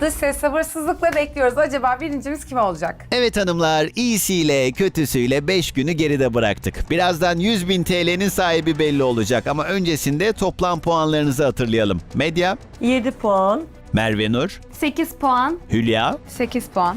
Dış ses sabırsızlıkla bekliyoruz. Acaba birincimiz kim olacak? Evet hanımlar, iyisiyle kötüsüyle 5 günü geride bıraktık. Birazdan 100 bin TL'nin sahibi belli olacak ama öncesinde toplam puanlarınızı hatırlayalım. Medya, 7 puan. Merve Nur, 8 puan. Hülya. 8 puan.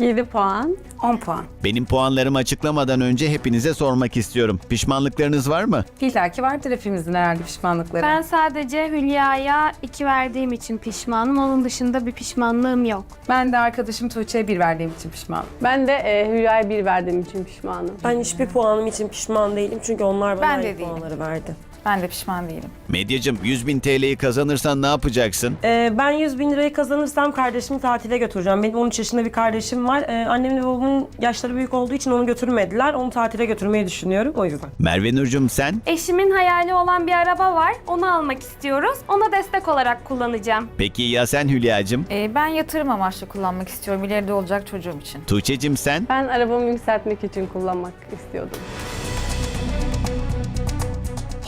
7 puan. 10 puan. Benim puanlarımı açıklamadan önce hepinize sormak istiyorum. Pişmanlıklarınız var mı? İlla ki vardır hepimizin herhalde pişmanlıkları. Ben sadece Hülya'ya 2 verdiğim için pişmanım. Onun dışında bir pişmanlığım yok. Ben de arkadaşım Tuğçe'ye bir verdiğim için pişmanım. Ben de e, Hülya'ya 1 verdiğim için pişmanım. Ben hiçbir puanım için pişman değilim çünkü onlar bana Ben de puanları verdi. Ben de pişman değilim. Medyacım 100 bin TL'yi kazanırsan ne yapacaksın? Ee, ben 100 bin lirayı kazanırsam kardeşimi tatile götüreceğim. Benim 13 yaşında bir kardeşim var. Ee, annemle babamın yaşları büyük olduğu için onu götürmediler. Onu tatile götürmeyi düşünüyorum o yüzden. Merve Nurcum sen? Eşimin hayali olan bir araba var. Onu almak istiyoruz. Ona destek olarak kullanacağım. Peki ya sen Hülyacım? Ee, ben yatırım amaçlı kullanmak istiyorum ileride olacak çocuğum için. Tuğçe'cim sen? Ben arabamı yükseltmek için kullanmak istiyordum.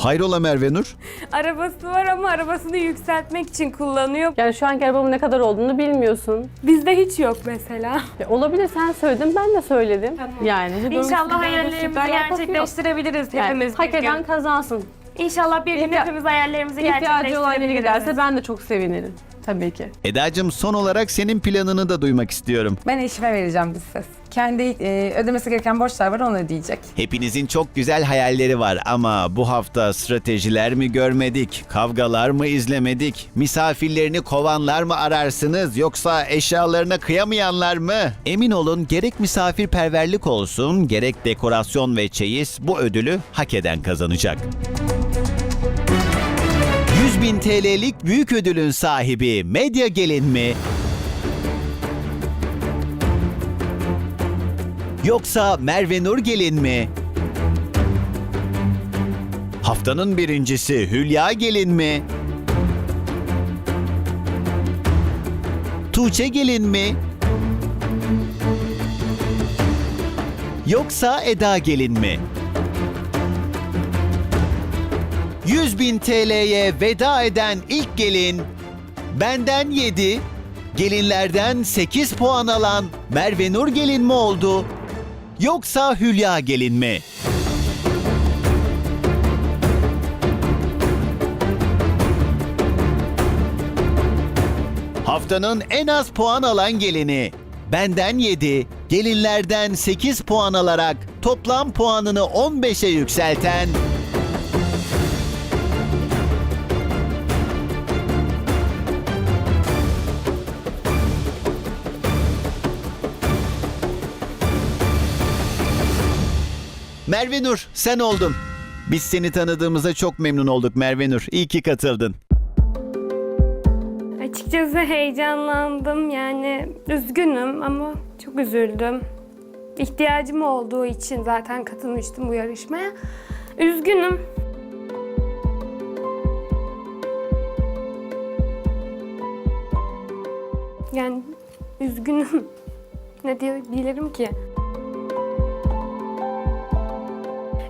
Hayrola Merve Nur? Arabası var ama arabasını yükseltmek için kullanıyor. Yani şu anki arabamın ne kadar olduğunu bilmiyorsun. Bizde hiç yok mesela. Ya olabilir sen söyledin ben de söyledim. Yani İnşallah hayallerimizi gerçekleştirebiliriz Yani hepimiz hak bir eden kazansın. İnşallah bir gün İhtiya- hepimiz hayallerimizi İhtiyacı olan biri giderse gerçekleştirebiliriz. ben de çok sevinirim. Tabii ki. Eda'cım son olarak senin planını da duymak istiyorum. Ben eşime vereceğim dış ses. Kendi e, ödemesi gereken borçlar var onu ödeyecek. Hepinizin çok güzel hayalleri var ama bu hafta stratejiler mi görmedik, kavgalar mı izlemedik, misafirlerini kovanlar mı ararsınız yoksa eşyalarına kıyamayanlar mı? Emin olun gerek misafirperverlik olsun gerek dekorasyon ve çeyiz bu ödülü hak eden kazanacak. 100 bin TL'lik büyük ödülün sahibi Medya Gelin mi? Yoksa Merve Nur Gelin mi? Haftanın birincisi Hülya Gelin mi? Tuğçe Gelin mi? Yoksa Eda Gelin mi? 100 bin TL'ye veda eden ilk gelin benden 7, gelinlerden 8 puan alan Merve Nur gelin mi oldu? Yoksa Hülya gelin mi? Haftanın en az puan alan gelini benden 7, gelinlerden 8 puan alarak toplam puanını 15'e yükselten Merve Nur sen oldun. Biz seni tanıdığımıza çok memnun olduk Merve Nur. İyi ki katıldın. Açıkçası heyecanlandım yani üzgünüm ama çok üzüldüm. İhtiyacım olduğu için zaten katılmıştım bu yarışmaya. Üzgünüm. Yani üzgünüm. ne diyebilirim ki?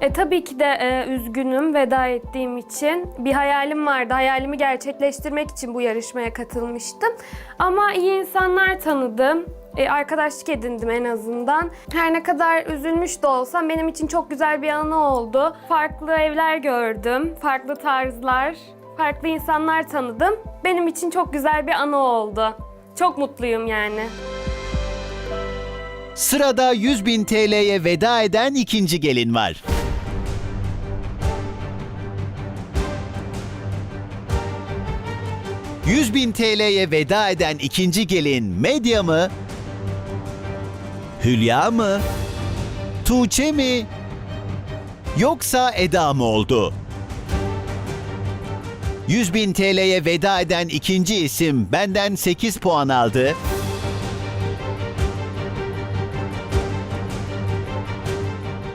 E tabii ki de e, üzgünüm veda ettiğim için. Bir hayalim vardı. Hayalimi gerçekleştirmek için bu yarışmaya katılmıştım. Ama iyi insanlar tanıdım. E, arkadaşlık edindim en azından. Her ne kadar üzülmüş de olsam benim için çok güzel bir anı oldu. Farklı evler gördüm, farklı tarzlar, farklı insanlar tanıdım. Benim için çok güzel bir anı oldu. Çok mutluyum yani. Sırada 100 bin TL'ye veda eden ikinci gelin var. ...100 bin TL'ye veda eden ikinci gelin Medya mı? Hülya mı? Tuğçe mi? Yoksa Eda mı oldu? 100 bin TL'ye veda eden ikinci isim benden 8 puan aldı.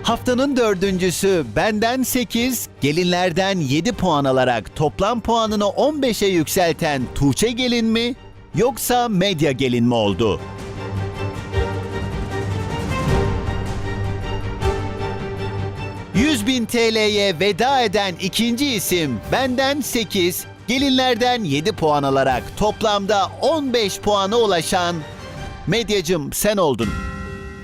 Haftanın dördüncüsü benden 8, gelinlerden 7 puan alarak toplam puanını 15'e yükselten Tuğçe gelin mi? Yoksa medya gelin mi oldu? ...100 bin TL'ye veda eden ikinci isim benden 8, Gelinlerden 7 puan alarak toplamda 15 puana ulaşan Medyacım sen oldun.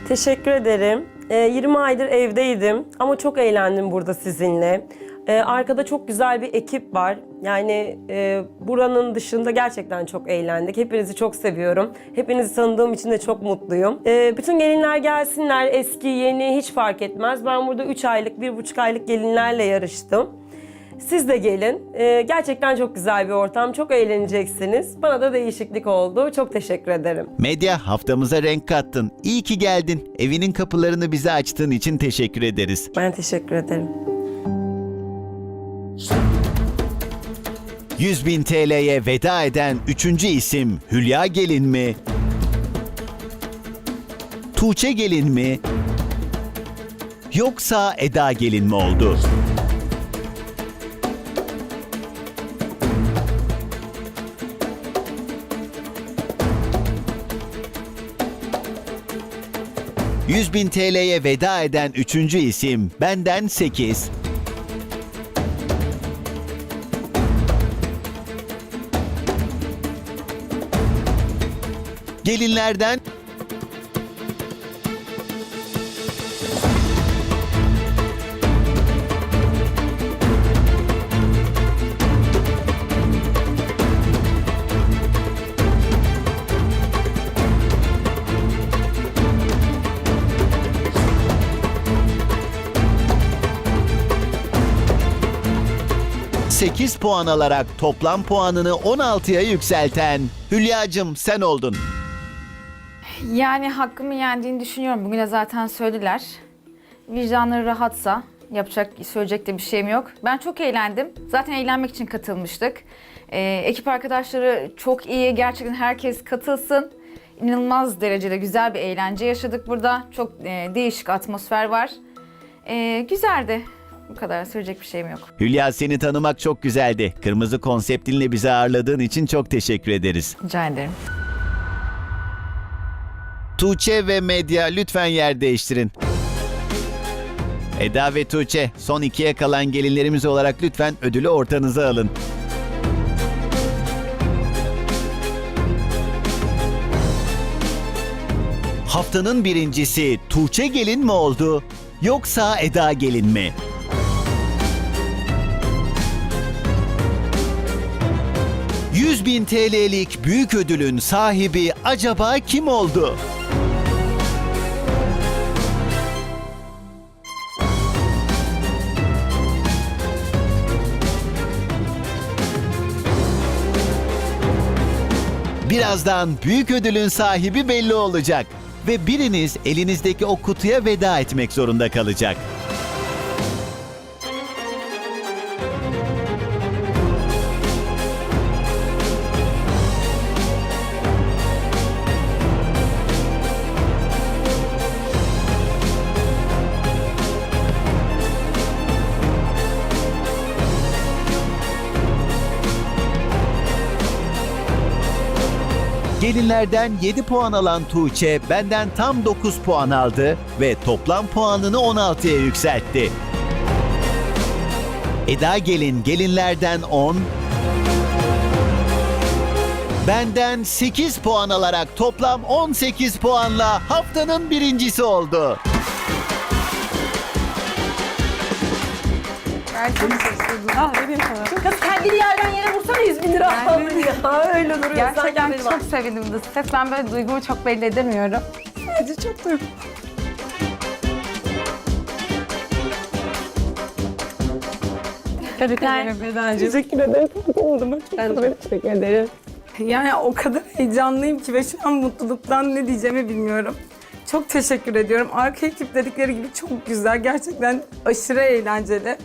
Teşekkür ederim. Ee, 20 aydır evdeydim ama çok eğlendim burada sizinle. Ee, arkada çok güzel bir ekip var. Yani e, buranın dışında gerçekten çok eğlendik. Hepinizi çok seviyorum. Hepinizi tanıdığım için de çok mutluyum. Ee, bütün gelinler gelsinler, eski, yeni hiç fark etmez. Ben burada 3 aylık, 1,5 aylık gelinlerle yarıştım. Siz de gelin. Ee, gerçekten çok güzel bir ortam. Çok eğleneceksiniz. Bana da değişiklik oldu. Çok teşekkür ederim. Medya haftamıza renk kattın. İyi ki geldin. Evinin kapılarını bize açtığın için teşekkür ederiz. Ben teşekkür ederim. 100 bin TL'ye veda eden üçüncü isim Hülya Gelin mi? Tuğçe Gelin mi? Yoksa Eda Gelin mi oldu? ...100 bin TL'ye veda eden üçüncü isim benden 8. Gelinlerden ...8 puan alarak toplam puanını 16'ya yükselten... ...Hülyacım sen oldun. Yani hakkımı yendiğini düşünüyorum. Bugüne zaten söylediler. Vicdanları rahatsa yapacak, söyleyecek de bir şeyim yok. Ben çok eğlendim. Zaten eğlenmek için katılmıştık. Ee, ekip arkadaşları çok iyi. Gerçekten herkes katılsın. İnanılmaz derecede güzel bir eğlence yaşadık burada. Çok e, değişik atmosfer var. Ee, güzeldi. Bu kadar söyleyecek bir şeyim yok. Hülya seni tanımak çok güzeldi. Kırmızı konseptinle bizi ağırladığın için çok teşekkür ederiz. Rica ederim. Tuğçe ve Medya lütfen yer değiştirin. Eda ve Tuğçe son ikiye kalan gelinlerimiz olarak lütfen ödülü ortanıza alın. Haftanın birincisi Tuğçe gelin mi oldu yoksa Eda gelin mi? ...100 bin TL'lik büyük ödülün sahibi acaba kim oldu? Birazdan büyük ödülün sahibi belli olacak ve biriniz elinizdeki o kutuya veda etmek zorunda kalacak. Gelinlerden 7 puan alan Tuğçe benden tam 9 puan aldı ve toplam puanını 16'ya yükseltti. Eda Gelin gelinlerden 10, benden 8 puan alarak toplam 18 puanla haftanın birincisi oldu. Kız kendini yerden yere vursana 100 bin lira aldın ya. Öyle duruyor. Gerçekten Sanki çok sevindim de ses. Ben böyle duygumu çok belli edemiyorum. Sadece çok duygum. Tebrik ederim. Teşekkür ederim. Oldum. Ben de teşekkür ederim. Yani o kadar heyecanlıyım ki ve şu an mutluluktan ne diyeceğimi bilmiyorum. Çok teşekkür ediyorum. Arka ekip dedikleri gibi çok güzel. Gerçekten aşırı eğlenceli.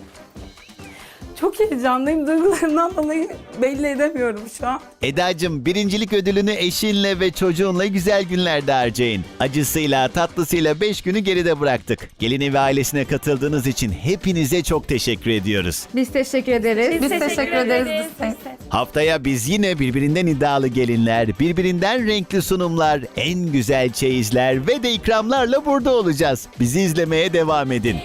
Çok heyecanlıyım. Duygularımdan dolayı belli edemiyorum şu an. Edacım birincilik ödülünü eşinle ve çocuğunla güzel günlerde harcayın. Acısıyla tatlısıyla 5 günü geride bıraktık. Gelin evi ailesine katıldığınız için hepinize çok teşekkür ediyoruz. Biz teşekkür ederiz. Biz teşekkür, ederiz. Biz Haftaya biz yine birbirinden iddialı gelinler, birbirinden renkli sunumlar, en güzel çeyizler ve de ikramlarla burada olacağız. Bizi izlemeye devam edin.